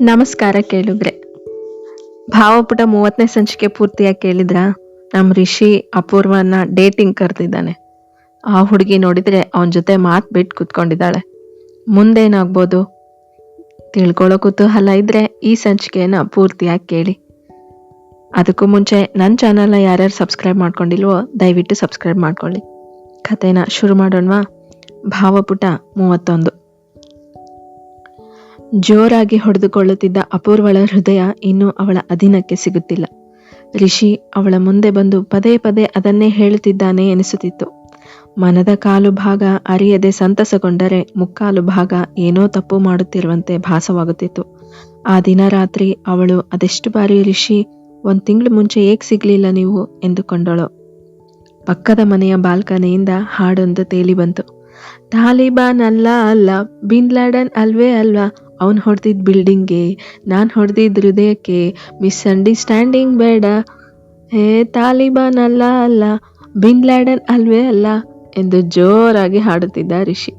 ನಮಸ್ಕಾರ ಕೇಳಿದ್ರೆ. ಭಾವಪುಟ ಮೂವತ್ತನೇ ಸಂಚಿಕೆ ಪೂರ್ತಿಯಾಗಿ ಕೇಳಿದ್ರ? ನಮ್ಮ ರಿಷಿ ಅಪೂರ್ವನ ಡೇಟಿಂಗ್ ಕರೆದಿದ್ದಾನೆ. ಆ ಹುಡುಗಿ ನೋಡಿದ್ರೆ ಅವನ ಜೊತೆ ಮಾತು ಬಿಟ್ಟು ಕುತ್ಕೊಂಡಿದ್ದಾಳೆ. ಮುಂದೇನಾಗ್ಬೋದು? ತಿಳ್ಕೊಳ್ಳೋ ಕುತೂಹಲ ಇದ್ರೆ ಈ ಸಂಚಿಕೆಯನ್ನು ಪೂರ್ತಿಯಾಗಿ ಕೇಳಿ. ಅದಕ್ಕೂ ಮುಂಚೆ ನನ್ನ ಚಾನಲ್ನ ಯಾರ್ಯಾರು ಸಬ್ಸ್ಕ್ರೈಬ್ ಮಾಡ್ಕೊಂಡಿಲ್ವೋ ದಯವಿಟ್ಟು ಸಬ್ಸ್ಕ್ರೈಬ್ ಮಾಡ್ಕೊಳ್ಳಿ. ಕಥೆನ ಶುರು ಮಾಡೋಣವಾ? ಭಾವಪುಟ ಮೂವತ್ತೊಂದು. ಜೋರಾಗಿ ಹೊಡೆದುಕೊಳ್ಳುತ್ತಿದ್ದ ಅಪೂರ್ವಳ ಹೃದಯ ಇನ್ನೂ ಅವಳ ಅಧೀನಕ್ಕೆ ಸಿಗುತ್ತಿಲ್ಲ. ರಿಷಿ ಅವಳ ಮುಂದೆ ಬಂದು ಪದೇ ಪದೇ ಅದನ್ನೇ ಹೇಳುತ್ತಿದ್ದಾನೆ ಎನಿಸುತ್ತಿತ್ತು. ಮನದ ಕಾಲು ಭಾಗ ಅರಿಯದೆ ಸಂತಸಗೊಂಡರೆ ಮುಕ್ಕಾಲು ಭಾಗ ಏನೋ ತಪ್ಪು ಮಾಡುತ್ತಿರುವಂತೆ ಭಾಸವಾಗುತ್ತಿತ್ತು. ಆ ದಿನ ರಾತ್ರಿ ಅವಳು, ಅದೆಷ್ಟು ಬಾರಿ ರಿಷಿ, ಒಂದು ತಿಂಗಳು ಮುಂಚೆ ಏಕ್ ಸಿಗ್ಲಿಲ್ಲ ನೀವು? ಎಂದುಕೊಂಡಳು. ಪಕ್ಕದ ಮನೆಯ ಬಾಲ್ಕನಿಯಿಂದ ಹಾಡೊಂದು ತೇಲಿ ಬಂತು. ತಾಲಿಬಾನ್ ಅಲ್ಲ ಅಲ್ಲ, ಬಿನ್ ಲಾಡನ್ ಅಲ್ವೇ ಅಲ್ವಾ ಅವನು ಹೊಡೆದಿದ್ದ ಬಿಲ್ಡಿಂಗ್ಗೆ ನಾನು ಹೊಡೆದಿದ್ದ ಹೃದಯಕ್ಕೆ ಮಿಸ್ಅಂಡರ್ಸ್ಟ್ಯಾಂಡಿಂಗ್ ಬೇಡ. ಹೇ ತಾಲಿಬಾನ್ ಅಲ್ಲ ಅಲ್ಲ ಬಿನ್ ಲ್ಯಾಡನ್ ಅಲ್ವೇ ಅಲ್ಲ ಎಂದು ಜೋರಾಗಿ ಹಾಡುತ್ತಿದ್ದ ರಿಷಿ.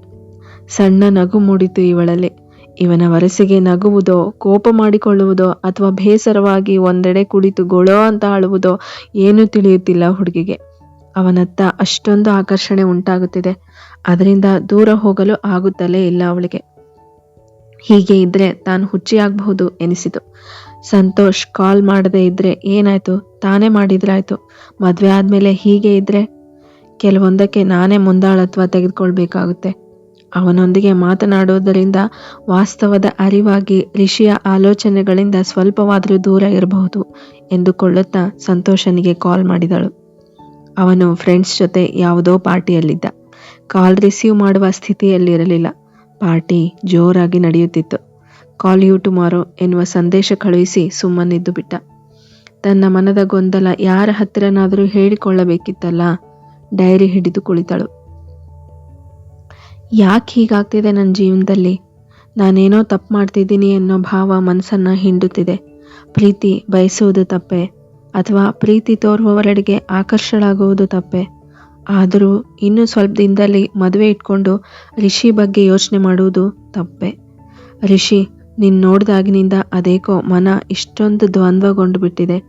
ಸಣ್ಣ ನಗು ಮೂಡಿತು ಇವಳಲ್ಲಿ. ಇವನ ವರಸೆಗೆ ನಗುವುದೋ, ಕೋಪ ಮಾಡಿಕೊಳ್ಳುವುದೋ, ಅಥವಾ ಬೇಸರವಾಗಿ ಒಂದೆಡೆ ಕುಳಿತು ಗೊಳೋ ಅಂತ ಆಳುವುದೋ ಏನೂ ತಿಳಿಯುತ್ತಿಲ್ಲ ಹುಡುಗಿಗೆ. ಅವನತ್ತ ಅಷ್ಟೊಂದು ಆಕರ್ಷಣೆ ಉಂಟಾಗುತ್ತಿದೆ. ಅದರಿಂದ ದೂರ ಹೋಗಲು ಆಗುತ್ತಲೇ ಇಲ್ಲ ಅವಳಿಗೆ. ಹೀಗೆ ಇದ್ರೆ ತಾನು ಹುಚ್ಚಿಯಾಗಬಹುದು ಎನಿಸಿತು. ಸಂತೋಷ್ ಕಾಲ್ ಮಾಡದೇ ಇದ್ರೆ ಏನಾಯ್ತು? ತಾನೇ ಮಾಡಿದ್ರಾಯ್ತು. ಮದ್ವೆ ಆದ್ಮೇಲೆ ಹೀಗೆ ಇದ್ರೆ ಕೆಲವೊಂದಕ್ಕೆ ನಾನೇ ಮುಂದಾಳತ್ವ ತೆಗೆದುಕೊಳ್ಬೇಕಾಗುತ್ತೆ. ಅವನೊಂದಿಗೆ ಮಾತನಾಡುವುದರಿಂದ ವಾಸ್ತವದ ಅರಿವಾಗಿ ಋಷಿಯ ಆಲೋಚನೆಗಳಿಂದ ಸ್ವಲ್ಪವಾದರೂ ದೂರ ಇರಬಹುದು ಎಂದುಕೊಳ್ಳುತ್ತಾ ಸಂತೋಷನಿಗೆ ಕಾಲ್ ಮಾಡಿದಳು. ಅವನು ಫ್ರೆಂಡ್ಸ್ ಜೊತೆ ಯಾವುದೋ ಪಾರ್ಟಿಯಲ್ಲಿದ್ದ. ಕಾಲ್ ರಿಸೀವ್ ಮಾಡುವ ಸ್ಥಿತಿಯಲ್ಲಿರಲಿಲ್ಲ. ಪಾರ್ಟಿ ಜೋರಾಗಿ ನಡೆಯುತ್ತಿತ್ತು. ಕಾಲ್ ಯು ಟುಮಾರೋ ಎನ್ನುವ ಸಂದೇಶ ಕಳುಹಿಸಿ ಸುಮ್ಮನಿದ್ದು ಬಿಟ್ಟ. ತನ್ನ ಮನದ ಗೊಂದಲ ಯಾರ ಹತ್ತಿರನಾದರೂ ಹೇಳಿಕೊಳ್ಳಬೇಕಿತ್ತಲ್ಲ, ಡೈರಿ ಹಿಡಿದು ಕುಳಿತಳು. ಯಾಕೆ ಹೀಗಾಗ್ತಿದೆ ನನ್ನ ಜೀವನದಲ್ಲಿ? ನಾನೇನೋ ತಪ್ಪು ಮಾಡ್ತಿದ್ದೀನಿ ಅನ್ನೋ ಭಾವ ಮನಸ್ಸನ್ನು ಹಿಂಡುತ್ತಿದೆ. ಪ್ರೀತಿ ಬಯಸುವುದು ತಪ್ಪೆ, ಅಥವಾ ಪ್ರೀತಿ ತೋರುವವರೆಡೆಗೆ ಆಕರ್ಷಣಾಗುವುದು ತಪ್ಪೆ? ಆದರೂ ಇನ್ನೂ ಸ್ವಲ್ಪ ದಿನದಲ್ಲಿ ಮದುವೆ ಇಟ್ಕೊಂಡು ರಿಷಿ ಬಗ್ಗೆ ಯೋಚನೆ ಮಾಡುವುದು ತಪ್ಪೆ. ರಿಷಿ, ನೀನು ನೋಡಿದಾಗಿನಿಂದ ಅದೇಕೋ ಮನ ಇಷ್ಟೊಂದು ದ್ವಂದ್ವಗೊಂಡು ಬಿಟ್ಟಿದೆ.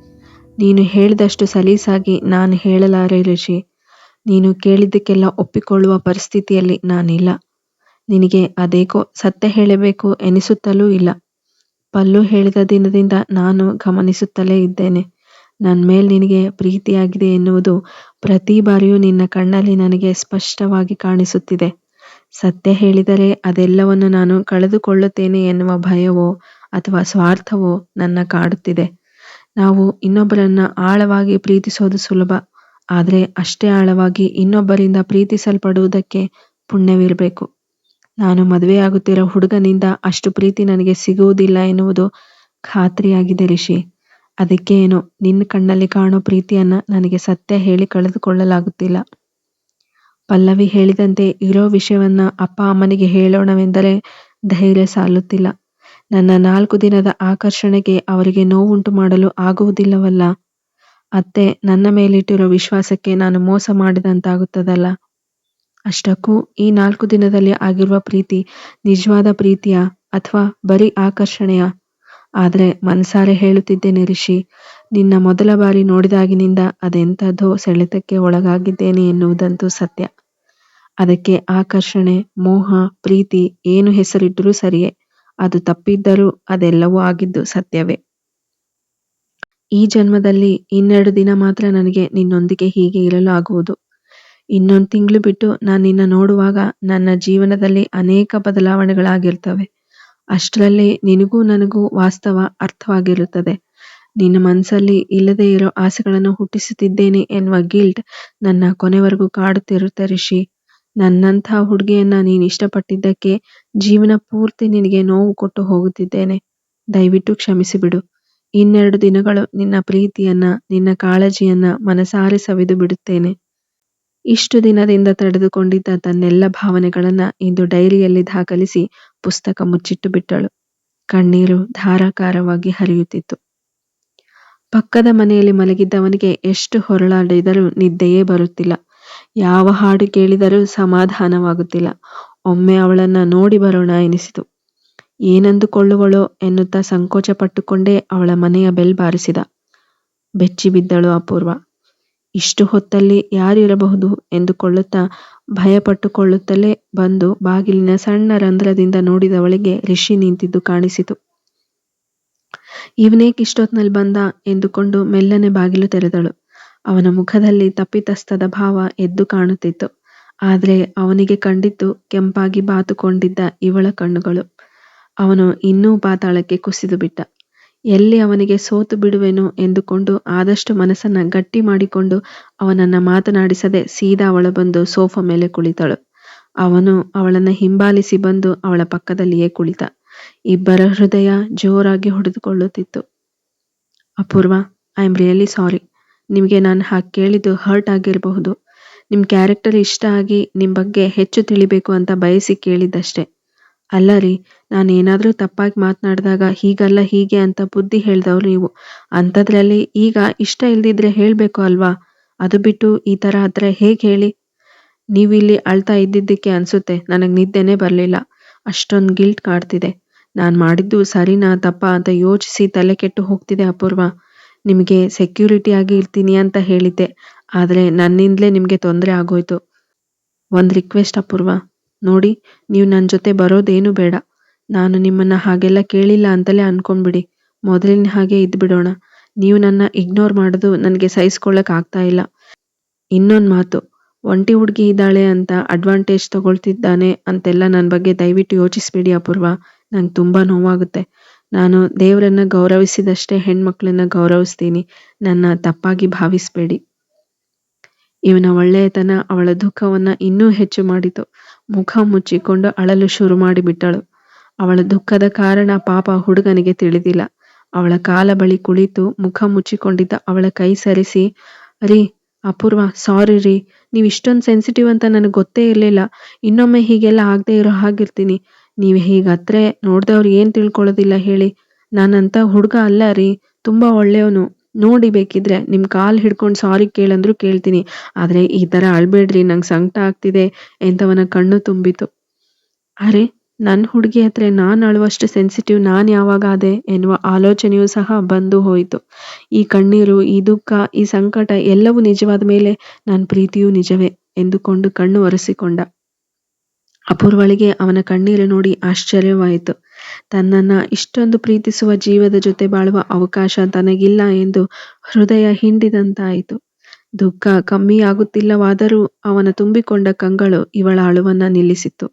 ನೀನು ಹೇಳಿದಷ್ಟು ಸಲೀಸಾಗಿ ನಾನು ಹೇಳಲಾರೆ ರಿಷಿ. ನೀನು ಕೇಳಿದ್ದಕ್ಕೆಲ್ಲ ಒಪ್ಪಿಕೊಳ್ಳುವ ಪರಿಸ್ಥಿತಿಯಲ್ಲಿ ನಾನಿಲ್ಲ. ನಿನಗೆ ಅದೇಕೋ ಸತ್ಯ ಹೇಳಬೇಕು ಎನಿಸುತ್ತಲೂ ಇಲ್ಲ. ಪಲ್ಲು ಹೇಳಿದ ದಿನದಿಂದ ನಾನು ಗಮನಿಸುತ್ತಲೇ ಇದ್ದೇನೆ. ನನ್ನ ಮೇಲೆ ನಿನಗೆ ಪ್ರೀತಿಯಾಗಿದೆ ಎನ್ನುವುದು ಪ್ರತಿ ಬಾರಿಯೂ ನಿನ್ನ ಕಣ್ಣಲ್ಲಿ ನನಗೆ ಸ್ಪಷ್ಟವಾಗಿ ಕಾಣಿಸುತ್ತಿದೆ. ಸತ್ಯ ಹೇಳಿದರೆ ಅದೆಲ್ಲವನ್ನು ನಾನು ಕಳೆದುಕೊಳ್ಳುತ್ತೇನೆ ಎನ್ನುವ ಭಯವೋ ಅಥವಾ ಸ್ವಾರ್ಥವೋ ನನ್ನ ಕಾಡುತ್ತಿದೆ. ನಾವು ಇನ್ನೊಬ್ಬರನ್ನ ಆಳವಾಗಿ ಪ್ರೀತಿಸೋದು ಸುಲಭ, ಆದರೆ ಅಷ್ಟೇ ಆಳವಾಗಿ ಇನ್ನೊಬ್ಬರಿಂದ ಪ್ರೀತಿಸಲ್ಪಡುವುದಕ್ಕೆ ಪುಣ್ಯವಿರಬೇಕು. ನಾನು ಮದುವೆಯಾಗುತ್ತಿರೋ ಹುಡುಗನಿಂದ ಅಷ್ಟು ಪ್ರೀತಿ ನನಗೆ ಸಿಗುವುದಿಲ್ಲ ಎನ್ನುವುದು ಖಾತ್ರಿಯಾಗಿದೆ ರಿಷಿ. ಅದಕ್ಕೆ ಏನು ನಿನ್ನ ಕಣ್ಣಲ್ಲಿ ಕಾಣೋ ಪ್ರೀತಿಯನ್ನ ನನಗೆ ಸತ್ಯ ಹೇಳಿ ಕಳೆದುಕೊಳ್ಳಲಾಗುತ್ತಿಲ್ಲ. ಪಲ್ಲವಿ ಹೇಳಿದಂತೆ ಇರೋ ವಿಷಯವನ್ನ ಅಪ್ಪ ಅಮ್ಮನಿಗೆ ಹೇಳೋಣವೆಂದರೆ ಧೈರ್ಯ ಸಾಲುತ್ತಿಲ್ಲ. ನನ್ನ ನಾಲ್ಕು ದಿನದ ಆಕರ್ಷಣೆಗೆ ಅವರಿಗೆ ನೋವುಂಟು ಮಾಡಲು ಆಗುವುದಿಲ್ಲವಲ್ಲ. ಅತ್ತೆ, ನನ್ನ ಮೇಲಿಟ್ಟಿರೋ ವಿಶ್ವಾಸಕ್ಕೆ ನಾನು ಮೋಸ ಮಾಡಿದಂತಾಗುತ್ತದಲ್ಲ. ಅಷ್ಟಕ್ಕೂ ಈ ನಾಲ್ಕು ದಿನದಲ್ಲಿ ಆಗಿರುವ ಪ್ರೀತಿ ನಿಜವಾದ ಪ್ರೀತಿಯ ಅಥವಾ ಬರೀ ಆಕರ್ಷಣೆಯ? ಆದರೆ ಮನಸಾರೆ ಹೇಳುತ್ತಿದ್ದೇನೆ ಋಷಿ ನಿನ್ನ ಮೊದಲ ಬಾರಿ ನೋಡಿದಾಗಿನಿಂದ ಅದೆಂಥದ್ದೋ ಸೆಳೆತಕ್ಕೆ ಒಳಗಾಗಿದ್ದೇನೆ ಎನ್ನುವುದಂತೂ ಸತ್ಯ. ಅದಕ್ಕೆ ಆಕರ್ಷಣೆ, ಮೋಹ, ಪ್ರೀತಿ ಏನು ಹೆಸರಿಟ್ಟರೂ ಸರಿಯೇ, ಅದು ತಪ್ಪಿದ್ದರೂ ಅದೆಲ್ಲವೂ ಆಗಿದ್ದು ಸತ್ಯವೇ. ಈ ಜನ್ಮದಲ್ಲಿ ಇನ್ನೆರಡು ದಿನ ಮಾತ್ರ ನನಗೆ ನಿನ್ನೊಂದಿಗೆ ಹೀಗೆ ಇರಲು ಆಗುವುದು. ಇನ್ನೊಂದು ತಿಂಗಳು ಬಿಟ್ಟು ನಾನು ನಿನ್ನ ನೋಡುವಾಗ ನನ್ನ ಜೀವನದಲ್ಲಿ ಅನೇಕ ಬದಲಾವಣೆಗಳಾಗಿರ್ತವೆ. ಅಷ್ಟರಲ್ಲಿ ನಿನಗೂ ನನಗೂ ವಾಸ್ತವ ಅರ್ಥವಾಗಿರುತ್ತದೆ. ನಿನ್ನ ಮನಸ್ಸಲ್ಲಿ ಇಲ್ಲದೇ ಇರೋ ಆಸೆಗಳನ್ನು ಹುಟ್ಟಿಸುತ್ತಿದ್ದೇನೆ ಎನ್ನುವ ಗಿಲ್ಟ್ ನನ್ನ ಕೊನೆವರೆಗೂ ಕಾಡುತ್ತಿರುತ್ತೆ ರಿಷಿ. ನನ್ನಂಥ ಹುಡುಗಿಯನ್ನ ನೀನು ಇಷ್ಟಪಟ್ಟಿದ್ದಕ್ಕೆ ಜೀವನ ಪೂರ್ತಿ ನಿನಗೆ ನೋವು ಕೊಟ್ಟು ಹೋಗುತ್ತಿದ್ದೇನೆ. ದಯವಿಟ್ಟು ಕ್ಷಮಿಸಿಬಿಡು. ಇನ್ನೆರಡು ದಿನಗಳು ನಿನ್ನ ಪ್ರೀತಿಯನ್ನ, ನಿನ್ನ ಕಾಳಜಿಯನ್ನ ಮನಸಾರೆ ಸವಿದು ಬಿಡುತ್ತೇನೆ. ಇಷ್ಟು ದಿನದಿಂದ ತಡೆದುಕೊಂಡಿದ್ದ ತನ್ನೆಲ್ಲ ಭಾವನೆಗಳನ್ನ ಇಂದು ಡೈರಿಯಲ್ಲಿ ದಾಖಲಿಸಿ ಪುಸ್ತಕ ಮುಚ್ಚಿಟ್ಟು ಬಿಟ್ಟಳು. ಕಣ್ಣೀರು ಧಾರಾಕಾರವಾಗಿ ಹರಿಯುತ್ತಿತ್ತು. ಪಕ್ಕದ ಮನೆಯಲ್ಲಿ ಮಲಗಿದ್ದವನಿಗೆ ಎಷ್ಟು ಹೊರಳಾಡಿದರೂ ನಿದ್ದೆಯೇ ಬರುತ್ತಿಲ್ಲ. ಯಾವ ಹಾಡು ಕೇಳಿದರೂ ಸಮಾಧಾನವಾಗುತ್ತಿಲ್ಲ. ಒಮ್ಮೆ ಅವಳನ್ನ ನೋಡಿ ಬರೋಣ ಎನಿಸಿತು. ಏನಂದುಕೊಳ್ಳುವಳೋ ಎನ್ನುತ್ತಾ ಸಂಕೋಚ ಪಟ್ಟುಕೊಂಡೇ ಅವಳ ಮನೆಯ ಬೆಲ್ ಬಾರಿಸಿದ. ಬೆಚ್ಚಿ ಬಿದ್ದಳು ಅಪೂರ್ವ. ಇಷ್ಟು ಹೊತ್ತಲ್ಲಿ ಯಾರಿರಬಹುದು ಎಂದುಕೊಳ್ಳುತ್ತಾ ಭಯಪಟ್ಟುಕೊಳ್ಳುತ್ತಲೇ ಬಂದು ಬಾಗಿಲಿನ ಸಣ್ಣ ರಂಧ್ರದಿಂದ ನೋಡಿದವಳಿಗೆ ರಿಷಿ ನಿಂತಿದ್ದು ಕಾಣಿಸಿತು. ಇವನೇಕಿಷ್ಟೊತ್ನಲ್ಲಿ ಬಂದ? ಎಂದುಕೊಂಡು ಮೆಲ್ಲನೆ ಬಾಗಿಲು ತೆರೆದಳು. ಅವನ ಮುಖದಲ್ಲಿ ತಪ್ಪಿತಸ್ಥದ ಭಾವ ಎದ್ದು ಕಾಣುತ್ತಿತ್ತು. ಆದರೆ ಅವನಿಗೆ ಕಂಡಿತ್ತು ಕೆಂಪಾಗಿ ಬಾತುಕೊಂಡಿದ್ದ ಇವಳ ಕಣ್ಣುಗಳು. ಅವನು ಇನ್ನೂ ಪಾತಾಳಕ್ಕೆ ಕುಸಿದು ಬಿಟ್ಟ. ಎಲ್ಲಿ ಅವನಿಗೆ ಸೋತು ಬಿಡುವೆನೋ ಎಂದುಕೊಂಡು ಆದಷ್ಟು ಮನಸ್ಸನ್ನ ಗಟ್ಟಿ ಮಾಡಿಕೊಂಡು ಅವನನ್ನ ಮಾತನಾಡಿಸದೆ ಸೀದಾ ಅವಳ ಬಂದು ಸೋಫಾ ಮೇಲೆ ಕುಳಿತಳು. ಅವನು ಅವಳನ್ನ ಹಿಂಬಾಲಿಸಿ ಬಂದು ಅವಳ ಪಕ್ಕದಲ್ಲಿಯೇ ಕುಳಿತ. ಇಬ್ಬರ ಹೃದಯ ಜೋರಾಗಿ ಹೊಡೆದುಕೊಳ್ಳುತ್ತಿತ್ತು. Apoorva I am really sorry ನಿಮಗೆ ನಾನು ಹಾಗೆ ಕೇಳಿದ್ದು ಹರ್ಟ್ ಆಗಿರಬಹುದು. ನಿಮ್ಮ ಕ್ಯಾರೆಕ್ಟರ್ ಇಷ್ಟ ಆಗಿ ನಿಮ್ಮ ಬಗ್ಗೆ ಹೆಚ್ಚು ತಿಳಿಬೇಕು ಅಂತ ಬಯಸಿ ಕೇಳಿದ್ದಷ್ಟೇ. ಅಲ್ಲ ರೀ ನಾನು ಏನಾದರೂ ತಪ್ಪಾಗಿ ಮಾತನಾಡಿದಾಗ ಹೀಗಲ್ಲ ಹೀಗೆ ಅಂತ ಬುದ್ಧಿ ಹೇಳ್ದವ್ರು ನೀವು. ಅಂಥದ್ರಲ್ಲಿ ಈಗ ಇಷ್ಟ ಇಲ್ದಿದ್ರೆ ಹೇಳಬೇಕು ಅಲ್ವಾ? ಅದು ಬಿಟ್ಟು ಈ ಥರ ಆದರೆ ಹೇಗೆ ಹೇಳಿ? ನೀವಿಲ್ಲಿ ಅಳ್ತಾ ಇದ್ದಿದ್ದಕ್ಕೆ ಅನಿಸುತ್ತೆ, ನನಗೆ ನಿದ್ದೆನೇ ಬರಲಿಲ್ಲ. ಅಷ್ಟೊಂದು ಗಿಲ್ಟ್ ಕಾಡ್ತಿದೆ. ನಾನು ಮಾಡಿದ್ದು ಸರಿನಾ ತಪ್ಪ ಅಂತ ಯೋಚಿಸಿ ತಲೆ ಕೆಟ್ಟು ಹೋಗ್ತಿದೆ ಅಪೂರ್ವ. ನಿಮಗೆ ಸೆಕ್ಯೂರಿಟಿ ಆಗಿ ಇರ್ತೀನಿ ಅಂತ ಹೇಳಿದ್ದೆ, ಆದರೆ ನನ್ನಿಂದಲೇ ನಿಮಗೆ ತೊಂದರೆ ಆಗೋಯ್ತು. ಒಂದು ರಿಕ್ವೆಸ್ಟ್ ಅಪೂರ್ವ. ನೋಡಿ, ನೀವು ನನ್ನ ಜೊತೆ ಬರೋದೇನು ಬೇಡ. ನಾನು ನಿಮ್ಮನ್ನ ಹಾಗೆಲ್ಲ ಕೇಳಿಲ್ಲ ಅಂತಲೇ ಅನ್ಕೊಂಡ್ಬಿಡಿ. ಮೊದಲಿನ ಹಾಗೆ ಇದ್ಬಿಡೋಣ. ನೀವು ನನ್ನ ಇಗ್ನೋರ್ ಮಾಡೋದು ನನಗೆ ಸಹಿಸ್ಕೊಳ್ಳೋಕೆ ಆಗ್ತಾ ಇಲ್ಲ. ಇನ್ನೊಂದು ಮಾತು. ಒಂಟಿ ಹುಡುಗಿ ಇದ್ದಾಳೆ ಅಂತ ಅಡ್ವಾಂಟೇಜ್ ತಗೊಳ್ತಿದ್ದಾನೆ ಅಂತೆಲ್ಲ ನನ್ನ ಬಗ್ಗೆ ದಯವಿಟ್ಟು ಯೋಚಿಸ್ಬೇಡಿ ಅಪೂರ್ವ. ನಂಗೆ ತುಂಬ ನೋವಾಗುತ್ತೆ. ನಾನು ದೇವರನ್ನ ಗೌರವಿಸಿದಷ್ಟೇ ಹೆಣ್ಮಕ್ಳನ್ನ ಗೌರವಿಸ್ತೀನಿ. ನನ್ನ ತಪ್ಪಾಗಿ ಭಾವಿಸ್ಬೇಡಿ. ಇವನ ಒಳ್ಳೆಯತನ ಅವಳ ದುಃಖವನ್ನ ಇನ್ನೂ ಹೆಚ್ಚು ಮಾಡಿತು. ಮುಖ ಮುಚ್ಚಿಕೊಂಡು ಅಳಲು ಶುರು ಮಾಡಿಬಿಟ್ಟಳು. ಅವಳ ದುಃಖದ ಕಾರಣ ಪಾಪ ಹುಡುಗನಿಗೆ ತಿಳಿದಿಲ್ಲ. ಅವಳ ಕಾಲ ಬಳಿ ಕುಳಿತು ಮುಖ ಮುಚ್ಚಿಕೊಂಡಿದ್ದ ಅವಳ ಕೈ ಸರಿಸಿ ರೀ ಅಪೂರ್ವ, ಸಾರಿ ರೀ. ನೀವು ಇಷ್ಟೊಂದು ಸೆನ್ಸಿಟಿವ್ ಅಂತ ನನಗೆ ಗೊತ್ತೇ ಇರಲಿಲ್ಲ. ಇನ್ನೊಮ್ಮೆ ಹೀಗೆಲ್ಲ ಆಗದೆ ಇರೋ ಹಾಗಿರ್ತೀನಿ. ನೀವು ಹತ್ರ ನೋಡ್ದವ್ರು ಏನು ತಿಳ್ಕೊಳ್ಳೋದಿಲ್ಲ ಹೇಳಿ. ನಾನಂತ ಹುಡುಗ ಅಲ್ಲ ರೀ. ತುಂಬ ಒಳ್ಳೆಯವನು. ನೋಡಿ ಬೇಕಿದ್ರೆ ನಿಮ್ಮ ಕಾಲು ಹಿಡ್ಕೊಂಡು ಸಾರಿ ಕೇಳಂದ್ರು ಕೇಳ್ತೀನಿ. ಆದ್ರೆ ಈ ತರ ಅಳ್ಬೇಡ್ರಿ, ನಂಗೆ ಸಂಕಟ ಆಗ್ತಿದೆ ಎಂಥವನ ಕಣ್ಣು ತುಂಬಿತು. ಅರೆ ನನ್ನ ಹುಡುಗಿ ಹತ್ರ ನಾನು ಅಳುವಷ್ಟು ಸೆನ್ಸಿಟಿವ್ ನಾನು ಯಾವಾಗ ಎನ್ನುವ ಆಲೋಚನೆಯೂ ಸಹ ಬಂದು ಹೋಯಿತು. ಈ ಕಣ್ಣೀರು, ಈ ದುಃಖ, ಈ ಸಂಕಟ ಎಲ್ಲವೂ ನಿಜವಾದ ಮೇಲೆ ನನ್ನ ಪ್ರೀತಿಯೂ ನಿಜವೇ ಎಂದುಕೊಂಡು ಕಣ್ಣು ಒರೆಸಿಕೊಂಡ. ಅಪೂರ್ವಳಿಗೆ ಅವನ ಕಣ್ಣೀರು ನೋಡಿ ಆಶ್ಚರ್ಯವಾಯಿತು. ತನ್ನನ್ನ ಇಷ್ಟೊಂದು ಪ್ರೀತಿಸುವ ಜೀವದ ಜೊತೆ ಬಾಳುವ ಅವಕಾಶ ತನಗಿಲ್ಲ ಎಂದು ಹೃದಯ ಹಿಂಡಿದಂತಾಯಿತು. ದುಃಖ ಕಮ್ಮಿಯಾಗುತ್ತಿಲ್ಲವಾದರೂ ಅವನ ತುಂಬಿಕೊಂಡ ಕಂಗಳು ಇವಳ ಅಳುವನ್ನ ನಿಲ್ಲಿಸಿತು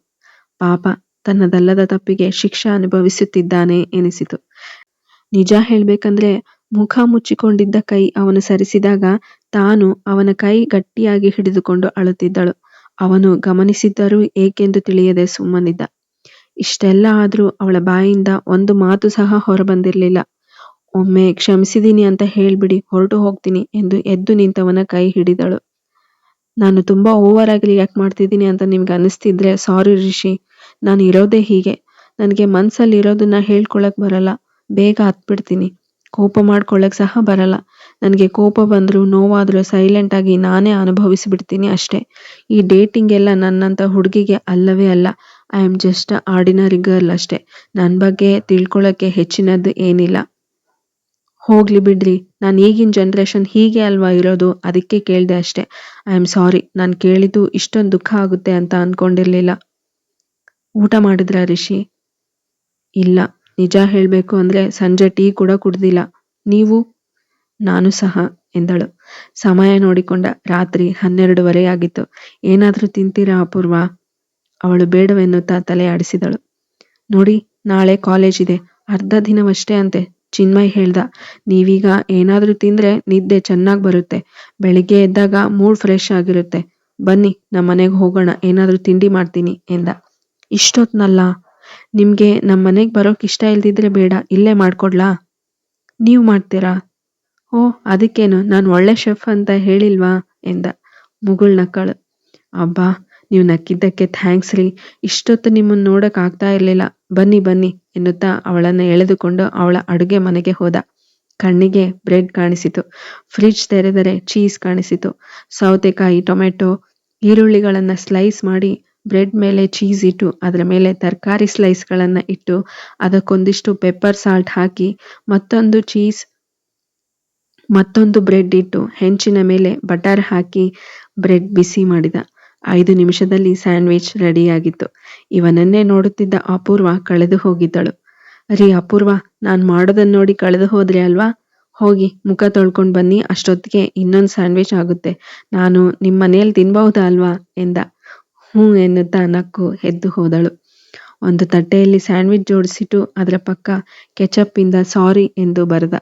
ಪಾಪ, ತನ್ನದಲ್ಲದ ತಪ್ಪಿಗೆ ಶಿಕ್ಷೆ ಅನುಭವಿಸುತ್ತಿದ್ದಾನೆ ಎನಿಸಿತು. ನಿಜ ಹೇಳ್ಬೇಕಂದ್ರೆ ಮುಖ ಮುಚ್ಚಿಕೊಂಡಿದ್ದ ಕೈ ಅವನು ಸರಿಸಿದಾಗ ತಾನು ಅವನ ಕೈ ಗಟ್ಟಿಯಾಗಿ ಹಿಡಿದುಕೊಂಡು ಅಳುತ್ತಿದ್ದಳು. ಅವನು ಗಮನಿಸಿದ್ದರೂ ಏಕೆಂದು ತಿಳಿಯದೆ ಸುಮ್ಮನಿದ್ದ. ಇಷ್ಟೆಲ್ಲ ಆದರೂ ಅವಳ ಬಾಯಿಂದ ಒಂದು ಮಾತು ಸಹ ಹೊರಬಂದಿರಲಿಲ್ಲ. ಒಮ್ಮೆ ಕ್ಷಮಿಸಿದೀನಿ ಅಂತ ಹೇಳ್ಬಿಡಿ, ಹೊರಟು ಹೋಗ್ತೀನಿ ಎಂದು ಎದ್ದು ನಿಂತವನ ಕೈ ಹಿಡಿದಳು. ನಾನು ತುಂಬಾ ಓವರ್ ಆಗಲಿ ರಿಯಾಕ್ಟ್ ಮಾಡ್ತಿದ್ದೀನಿ ಅಂತ ನಿಮ್ಗೆ ಅನಿಸ್ತಿದ್ರೆ ಸಾರಿ ರಿಷಿ, ನಾನು ಇರೋದೇ ಹೀಗೆ. ನನಗೆ ಮನಸ್ಸಲ್ಲಿ ಇರೋದನ್ನ ಹೇಳ್ಕೊಳಕ್ ಬರಲ್ಲ, ಬೇಗ ಹತ್ಬಿಡ್ತೀನಿ. ಕೋಪ ಮಾಡ್ಕೊಳ್ಳಕ್ ಸಹ ಬರಲ್ಲ. ನನಗೆ ಕೋಪ ಬಂದ್ರು ನೋವಾದರೂ ಸೈಲೆಂಟ್ ಆಗಿ ನಾನೇ ಅನುಭವಿಸಿಬಿಡ್ತೀನಿ ಅಷ್ಟೇ. ಈ ಡೇಟಿಂಗ್ ಎಲ್ಲ ನನ್ನಂಥ ಹುಡುಗಿಗೆ ಅಲ್ಲವೇ ಅಲ್ಲ. I am just ordinary girl ಅಷ್ಟೇ. ನನ್ನ ಬಗ್ಗೆ ತಿಳ್ಕೊಳ್ಳೋಕ್ಕೆ ಹೆಚ್ಚಿನದ್ದು ಏನಿಲ್ಲ. ಹೋಗ್ಲಿ ಬಿಡ್ರಿ. ನಾನು ಈಗಿನ ಜನ್ರೇಷನ್ ಹೀಗೆ ಅಲ್ವಾ ಇರೋದು? ಅದಕ್ಕೆ ಕೇಳಿದೆ ಅಷ್ಟೇ. ಐ ಆಮ್ ಸಾರಿ ನಾನು ಕೇಳಿದ್ದು ಇಷ್ಟೊಂದು ದುಃಖ ಆಗುತ್ತೆ ಅಂತ ಅಂದ್ಕೊಂಡಿರಲಿಲ್ಲ ಊಟ ಮಾಡಿದ್ರ ರಿಷಿ? ಇಲ್ಲ. ನಿಜ ಹೇಳಬೇಕು ಅಂದರೆ ಸಂಜೆ ಟೀ ಕೂಡ ಕುಡ್ದಿಲ್ಲ. ನೀವು? ನಾನು ಸಹ, ಎಂದಳು. ಸಮಯ ನೋಡಿಕೊಂಡ. ರಾತ್ರಿ ಹನ್ನೆರಡುವರೆ ಆಗಿತ್ತು. ಏನಾದರೂ ತಿಂತೀರಾ ಅಪೂರ್ವ? ಅವಳು ಬೇಡವೆನ್ನುತ್ತಾ ತಲೆಯಾಡಿಸಿದಳು ನೋಡಿ, ನಾಳೆ ಕಾಲೇಜ್ ಇದೆ. ಅರ್ಧ ದಿನವಷ್ಟೇ ಅಂತೆ, ಚಿನ್ಮಯ್ ಹೇಳ್ದ. ನೀವೀಗ ಏನಾದರೂ ತಿಂದ್ರೆ ನಿದ್ದೆ ಚೆನ್ನಾಗಿ ಬರುತ್ತೆ. ಬೆಳಿಗ್ಗೆ ಎದ್ದಾಗ ಮೂಡ್ ಫ್ರೆಶ್ ಆಗಿರುತ್ತೆ. ಬನ್ನಿ ನಮ್ಮ ಮನೆಗೆ ಹೋಗೋಣ. ಏನಾದರೂ ತಿಂಡಿ ಮಾಡ್ತೀನಿ ಎಂದ. ಇಷ್ಟೊತ್ನಲ್ಲ? ನಿಮ್ಗೆ ನಮ್ಮ ಮನೆಗೆ ಬರೋಕ್ ಇಷ್ಟ ಇಲ್ದಿದ್ರೆ ಬೇಡ, ಇಲ್ಲೇ ಮಾಡ್ಕೊಡ್ಲಾ? ನೀವು ಮಾಡ್ತೀರಾ? ಓ, ಅದಕ್ಕೇನು? ನಾನು ಒಳ್ಳೆ ಶೆಫ್ ಅಂತ ಹೇಳಿಲ್ವಾ? ಎಂದ. ಮುಗುಳ್ ನಕ್ಕಳು ಅಬ್ಬಾ ನೀವು ನಕ್ಕಿದ್ದಕ್ಕೆ ಥ್ಯಾಂಕ್ಸ್ ರೀ. ಇಷ್ಟೊತ್ತು ನಿಮ್ಮನ್ನು ನೋಡಕ್ ಆಗ್ತಾ ಇರಲಿಲ್ಲ. ಬನ್ನಿ ಬನ್ನಿ ಎನ್ನುತ್ತಾ ಅವಳನ್ನು ಎಳೆದುಕೊಂಡು ಅವಳ ಅಡುಗೆ ಮನೆಗೆ ಹೋದ. ಕಣ್ಣಿಗೆ ಬ್ರೆಡ್ ಕಾಣಿಸಿತು. ಫ್ರಿಡ್ಜ್ ತೆರೆದರೆ ಚೀಸ್ ಕಾಣಿಸಿತು. ಸೌತೆಕಾಯಿ ಟೊಮೆಟೊ ಈರುಳ್ಳಿಗಳನ್ನ ಸ್ಲೈಸ್ ಮಾಡಿ ಬ್ರೆಡ್ ಮೇಲೆ ಚೀಸ್ ಇಟ್ಟು, ಅದರ ಮೇಲೆ ತರಕಾರಿ ಸ್ಲೈಸ್ಗಳನ್ನು ಇಟ್ಟು, ಅದಕ್ಕೊಂದಿಷ್ಟು ಪೆಪ್ಪರ್ ಸಾಲ್ಟ್ ಹಾಕಿ, ಮತ್ತೊಂದು ಚೀಸ್ ಮತ್ತೊಂದು ಬ್ರೆಡ್ ಇಟ್ಟು, ಹೆಂಚಿನ ಮೇಲೆ ಬಟರ್ ಹಾಕಿ ಬ್ರೆಡ್ ಬಿಸಿ ಮಾಡಿದ. ಐದು ನಿಮಿಷದಲ್ಲಿ ಸ್ಯಾಂಡ್ವಿಚ್ ರೆಡಿಯಾಗಿತ್ತು. ಇವನನ್ನೇ ನೋಡುತ್ತಿದ್ದ ಅಪೂರ್ವ ಕಳೆದು ಹೋಗಿದ್ದಳು. ರೀ, ಅಪೂರ್ವ, ನಾನು ಮಾಡೋದನ್ನ ನೋಡಿ ಕಳೆದು ಹೋದ್ರಿ ಅಲ್ವಾ? ಹೋಗಿ ಮುಖ ತೊಳ್ಕೊಂಡು ಬನ್ನಿ, ಅಷ್ಟೊತ್ತಿಗೆ ಇನ್ನೊಂದು ಸ್ಯಾಂಡ್ವಿಚ್ ಆಗುತ್ತೆ. ನಾನು ನಿಮ್ಮ ಮನೆಯಲ್ಲಿ ತಿನ್ಬಹುದಾ ಅಲ್ವಾ? ಎಂದ. ಹ್ಞೂ ಎನ್ನುತ್ತಾ ನಕ್ಕು ಎದ್ದು ಹೋದಳು. ಒಂದು ತಟ್ಟೆಯಲ್ಲಿ ಸ್ಯಾಂಡ್ವಿಚ್ ಜೋಡಿಸಿಟ್ಟು ಅದರ ಪಕ್ಕ ಕೆಚಪ್ಪಿಂದ ಸಾರಿ ಎಂದು ಬರೆದ.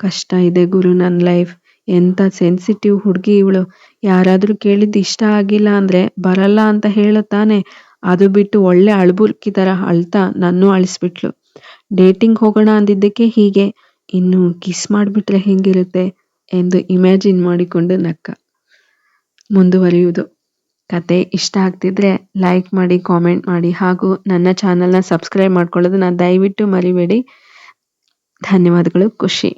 ಕಷ್ಟ ಇದೆ ಗುರು ನನ್ನ ಲೈಫ್. ಎಂಥ ಸೆನ್ಸಿಟಿವ್ ಹುಡುಗಿ ಇವಳು. ಯಾರಾದರೂ ಕೇಳಿದ್ದು ಇಷ್ಟ ಆಗಿಲ್ಲ ಅಂದರೆ ಬರಲ್ಲ ಅಂತ ಹೇಳುತ್ತಾನೆ. ಅದು ಬಿಟ್ಟು ಒಳ್ಳೆ ಅಳ್ಬುರ್ಕಿ ಥರ ಅಳ್ತಾ ನನ್ನೂ ಅಳಿಸ್ಬಿಟ್ಲು. ಡೇಟಿಂಗ್ ಹೋಗೋಣ ಅಂದಿದ್ದಕ್ಕೆ ಹೀಗೆ. ಇನ್ನು ಕಿಸ್ ಮಾಡಿಬಿಟ್ರೆ ಹೇಗಿರುತ್ತೆ ಎಂದು ಇಮ್ಯಾಜಿನ್ ಮಾಡಿಕೊಂಡು ನಕ್ಕ. ಮುಂದುವರಿಯುವುದು. ಕತೆ ಇಷ್ಟ ಆಗ್ತಿದ್ರೆ ಲೈಕ್ ಮಾಡಿ ಕಾಮೆಂಟ್ ಮಾಡಿ ಹಾಗೂ ನನ್ನ ಚಾನಲ್ನ ಸಬ್ಸ್ಕ್ರೈಬ್ ಮಾಡ್ಕೊಳ್ಳೋದನ್ನ ದಯವಿಟ್ಟು ಮರಿಬೇಡಿ. ಧನ್ಯವಾದಗಳು, ಖುಷಿ.